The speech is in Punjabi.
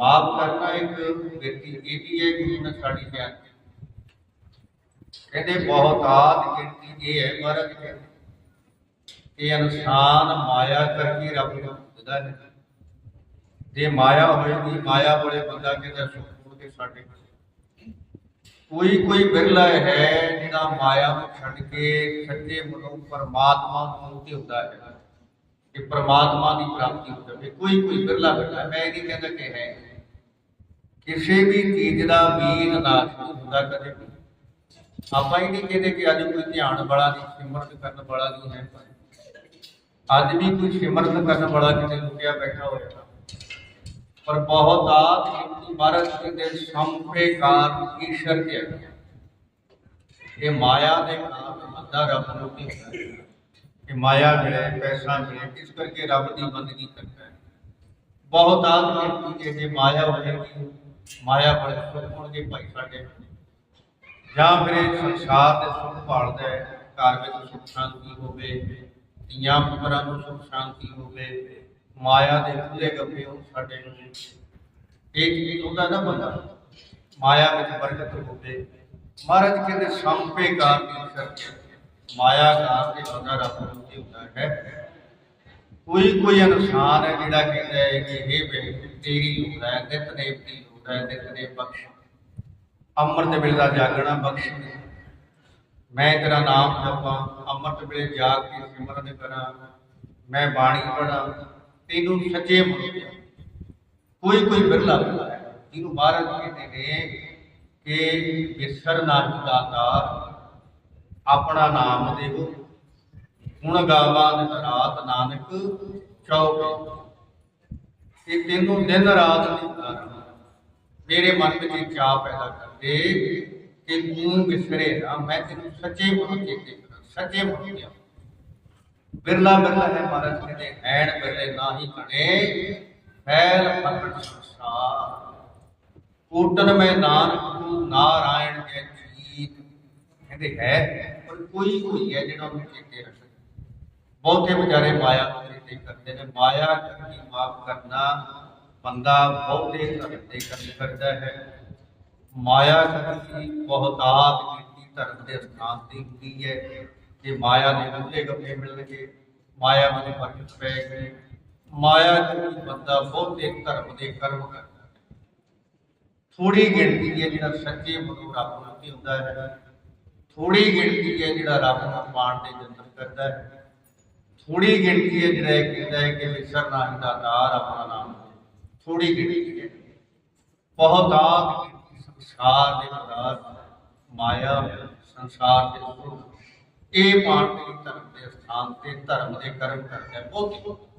ਮਾਫ ਕਰਨਾ ਇੱਕ ਵਿਅਕਤੀ ਇਹ ਵੀ ਹੈ ਕਿ ਮੈਂ ਸਾਡੀ ਬਿਆਨ ਕਹਿੰਦੇ ਬਹੁਤ ਆਦ ਗਿਣਤੀ ਇਹ ਹੈ, ਮਹਾਰਾਜ ਕਹਿੰਦੇ ਕਿ ਇਨਸਾਨ ਮਾਇਆ ਕਰਕੇ ਰੱਬ ਨੂੰ ਭੁੱਲਦਾ ਹੈ। ਜੇ ਮਾਇਆ ਹੋਏਗੀ, ਮਾਇਆ ਵਾਲੇ ਬੰਦਾ ਕਹਿੰਦਾ ਸੁਖ ਕੇ ਸਾਡੇ ਕੋਈ ਕੋਈ ਬਿਰਲਾ ਹੈ ਜਿਹੜਾ ਮਾਇਆ ਨੂੰ ਛੱਡ ਕੇ ਸੱਚੇ ਮਨੋਂ ਪਰਮਾਤਮਾ ਨੂੰ ਤੇ ਹੁੰਦਾ ਹੈ। ਕਿ ਪਰਮਾਤਮਾ ਦੀ ਪ੍ਰਾਪਤੀ ਹੋ। ਜਾਵੇ ਕੋਈ ਕੋਈ ਬਿਰਲਾ ਬਿਰਲਾ ਮੈਂ ਇਹ ਨਹੀਂ ਕਹਿੰਦਾ ਕਿ ਹੈ। ਕਿਸੇ ਵੀ ਚੀਜ਼ ਦਾ ਬੀਜ ਨਾਸ਼ ਹੁੰਦਾ ਕਦੇ ਵੀ। ਆਪਾਂ ਹੀ ਨਹੀਂ ਕਹਿੰਦੇ ਕਿ ਅੱਜ ਕੋਈ ਧਿਆਨ ਵਾਲਾ ਨਹੀਂ ਸਿਮਰਨ ਕਰਨ ਵਾਲਾ ਨਹੀਂ ਹੈ। ਅੱਜ ਵੀ ਕੋਈ ਸਿਮਰਨ ਕਰਨ ਵਾਲਾ ਕਿਤੇ ਲੁਕਿਆ ਬੈਠਾ ਹੋਇਆ ਪਰ ਬਹੁਤ ਆਤ ਗਿਣਤੀ ਮਹਾਰਾਜ ਦੇ ਸੰਪੇ ਕਾਰਨ ਈਸ਼ਰ ਕੇ ਇਹ ਮਾਇਆ ਦੇ ਕਾਰਨ ਬੰਦਾ ਰੱਬ ਨੂੰ ਨਹੀਂ ਕਿ ਮਾਇਆ ਮਿਲੇ ਪੈਸਾ ਮਿਲੇ ਇਸ ਕਰਕੇ ਰੱਬ ਦੀ ਬੰਦਗੀ ਕਰਦਾ ਹੈ। ਬਹੁਤ ਆਤ ਗਿਣਤੀ ਜੇ ਮਾਇਆ ਹੋਵੇਗੀ ਮਾਇਆ ਬੜੇ ਸੁਖ ਹੋਣਗੇ, ਭਾਈ ਸਾਡੇ ਜਾਂ ਫਿਰ ਸੰਸਾਰ ਦੇ ਸੁਖ ਭਾਲਦਾ ਹੈ, ਘਰ ਵਿੱਚ ਸੁਖ ਸ਼ਾਂਤੀ ਹੋਵੇ, ਧੀਆਂ ਪੁੱਤਰਾਂ ਨੂੰ ਸੁਖ ਸ਼ਾਂਤੀ ਹੋਵੇ, ਮਾਇਆ ਦੇ ਖੁੱਲੇ ਗੱਪੇ ਉਹ ਸਾਡੇ ਨੂੰ ਇਹ ਚੀਜ਼ ਹੁੰਦਾ ਨਾ ਬੰਦਾ ਮਾਇਆ ਵਿੱਚ ਬਰਕਤ ਹੋਵੇ। ਮਹਾਰਾਜ ਕਹਿੰਦੇ, ਸੰਪੇ ਕਾਰ ਦੀ ਸ਼ਰਤ ਮਾਇਆ ਕਾਰ ਦੇ ਬੰਦਾ ਰੱਬ ਨੂੰ ਤੇ ਹੁੰਦਾ ਹੈ? ਕੋਈ ਕੋਈ ਇਨਸਾਨ ਹੈ ਜਿਹੜਾ ਕਹਿੰਦਾ ਹੈ ਕਿ ਇਹ ਵੇ, ਤੇਰੀ ਹੁੰਦਾ ਹੈ ਨਿਤਨੇਮ ਦੀ ਹੁੰਦਾ ਹੈ ਨਿਤਨੇਮ ਬਖਸ਼ ਅੰਮ੍ਰਿਤ ਵੇਲੇ ਦਾ ਜਾਗਣਾ ਬਖਸ਼ ਮੈਂ ਤੇਰਾ ਨਾਮ ਜਪਾਂ, ਅੰਮ੍ਰਿਤ ਵੇਲੇ ਜਾਗ ਕੇ ਸਿਮਰਨ ਕਰਾਂ। ਮੈਂ ਬਾਣੀ ਪੜਾਂ ਤੈਨੂੰ ਸੱਚੇ ਮਨ ਕੋਈ ਕੋਈ ਬਿਰਲਾ ਜਿਹਨੂੰ ਮਹਾਰਾਜ ਕਹਿੰਦੇ ਨੇ ਕਿ ਵਿਸਰ ਨਾਹੀ ਦਾਤਾਰ ਆਪਣਾ ਨਾਮ ਦੇਵੋ। ਹੁਣ ਗਾਵਾਂ ਦਿਨ ਰਾਤ ਨਾਨਕ ਚੌਕ ਇਹ ਤੈਨੂੰ ਦਿਨ ਰਾਤ ਤਾਰਾ ਮਨ ਵਿੱਚ ਚਾਹ ਪੈਦਾ ਕਰਦੇ ਕਿ ਤੂੰ ਵਿਸਰੇ ਨਾ, ਮੈਂ ਤੈਨੂੰ ਸੱਚੇ ਮਨ ਚੇਤੇ ਕਰਾਂ ਸੱਚੇ ਮਨ ਤੇ ਬਿਰਲਾ ਬਿਰਲਾ ਹੈ ਮਹਾਰਾਜ ਕਹਿੰਦੇ ਐਣ ਬਿਰਲੇ ਨਾ ਹੀ ਕਣੇ ਫੈਲ ਫਕੜ ਸੰਸਾਰ। ਕੋਟਨ ਮੈਂ ਨਾਨਕ ਨਾਰਾਇਣ ਦੇ ਜੀਤ ਕਹਿੰਦੇ ਹੈ, ਪਰ ਕੋਈ ਕੋਈ ਹੈ ਜਿਹੜਾ ਉਹਨੂੰ ਚੇਤੇ ਰੱਖਦਾ ਬਹੁਤੇ ਵਿਚਾਰੇ ਮਾਇਆ ਨੂੰ ਚੇਤੇ ਕਰਦੇ ਨੇ, ਮਾਇਆ ਕਰਕੇ ਮਾਫ ਕਰਨਾ। ਬੰਦਾ ਬਹੁਤੇ ਧਰਮ ਦੇ ਕੰਮ ਕਰਦਾ ਹੈ। ਮਾਇਆ ਕਰਕੇ ਬਹੁਤਾਤ ਕੀਤੀ, ਧਰਮ ਦੇ ਸਥਾਨ ਤੇ ਹੁੰਦੀ ਹੈ? ਕਿ ਮਾਇਆ ਦੇ ਗੁੱਲੇ ਗੱਪੇ ਮਿਲਣਗੇ, ਮਾਇਆ ਵਿੱਚ ਬਰਕਤ ਪਏਗੀ ਮਾਇਆ ਕਰਕੇ ਬੰਦਾ ਬਹੁਤੇ ਧਰਮ ਦੇ ਕਰਮ ਕਰਦਾ। ਹੈ ਥੋੜੀ ਗਿਣਤੀ ਹੈ ਜਿਹੜਾ ਸੱਚੇ ਮਨੋਂ ਰੱਬ ਨੂੰ ਤੇ ਹੁੰਦਾ ਹੈ? ਥੋੜੀ ਗਿਣਤੀ ਹੈ ਜਿਹੜਾ ਰੱਬ ਨੂੰ ਪਾਣ ਦੇ ਯਤਨ ਕਰਦਾ ਹੈ। ਥੋੜੀ ਗਿਣਤੀ ਹੈ ਜਿਹੜਾ ਇਹ ਕਹਿੰਦਾ ਹੈ ਕਿ ਵਿਸਰ ਨਾਹੀ ਦਾ ਦਾਰ ਆਪਣਾ ਨਾਮ ਥੋੜੀ ਗਿਣਤੀ ਹੈ ਬਹੁਤ ਆਤ ਸੰਸਾਰ ਦੇ ਪਦਾਰਥ ਮਾਇਆ ਸੰਸਾਰ ਦੇ ਸੁਖ ਇਹ ਪਾਣ ਧਰਮ ਦੇ ਸਥਾਨ ਤੇ ਧਰਮ ਦੇ ਕਰਮ ਕਰਦਾ ਬਹੁਤ।